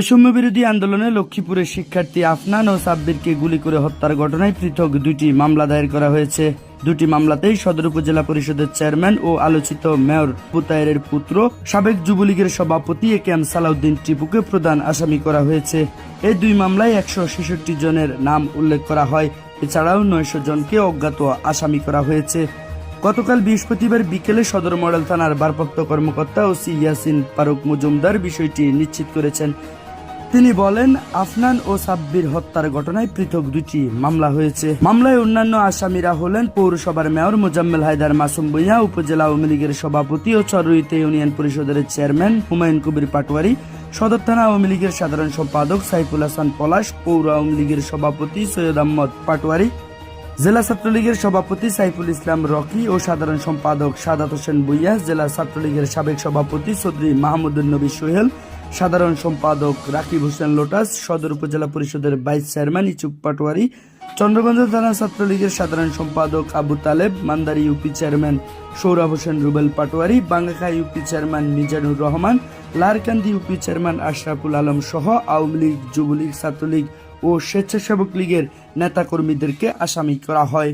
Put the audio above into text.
বৈষম্য বিরোধী আন্দোলনে লক্ষ্মীপুরের শিক্ষার্থী আফনান ও সাব্বিরকে গুলি করে হত্যার ঘটনায় পৃথক দুটি মামলা দায়ের করা হয়েছে। দুটি মামলাতেই সদর উপজেলা পরিষদের চেয়ারম্যান ও আলোচিত মেয়র পুতায়ের পুত্র, সাবেক যুবলীগের সভাপতি এ কে এম সালাউদ্দিন টিপুকে প্রধান আসামি করা হয়েছে। এই দুই মামলায় একশো ছেষট্টি জনের নাম উল্লেখ করা হয়। এছাড়াও নয়শো জনকে অজ্ঞাত আসামি করা হয়েছে। গতকাল বৃহস্পতিবার বিকেলে সদর মডেল থানার ভারপ্রাপ্ত কর্মকর্তা ও সি ইয়াসিন ফারুক মজুমদার বিষয়টি নিশ্চিত করেছেন। তিনি বলেন, আফনান ও সাব্বির হত্যার ঘটনায় পৃথক দুটি মামলা হয়েছে। মামলায় অন্যান্য আসামিরা হলেন পৌরসভার মেয়র মোজাম্মেল হায়দার মাসুম ভুঁইয়া, উপজেলা আওয়ামী লীগের সভাপতি ও চরুইতে ইউনিয়ন পরিষদের চেয়ারম্যান হুমায়ুন কবির পাটোয়ারি, সদর থানা আওয়ামী লীগের সাধারণ সম্পাদক সাইফুল হাসান পলাশ, পৌর আওয়ামী লীগের সভাপতি সৈয়দ আহমদ পাটোয়ারি, জেলা ছাত্রলীগের সভাপতি সাইফুল ইসলাম রকি ও সাধারণ সম্পাদক সাদাত হোসেন বুইয়া জেলা ছাত্রলীগের সাবেক সভাপতি চৌধুরী মাহমুদুল নবী সোহেল সাধারণ সম্পাদক রাকিব হোসেন লোটাস, সদর উপজেলা পরিষদের ভাইস চেয়ারম্যান ইচুক পাটোয়ারি, চন্দ্রগঞ্জ থানা ছাত্রলীগের সাধারণ সম্পাদক Abu Taleb, Mandari UP chairman Saurav Hossain Rubel Patwari, Bangakha UP chairman Mizanur Rahman, Larkandi UP chairman Ashraful Alam সহ আওয়ামী লীগ, যুবলীগ, ছাত্রলীগ ও স্বেচ্ছাসেবক লীগের নেতাকর্মীদেরকে আসামি করা হয়।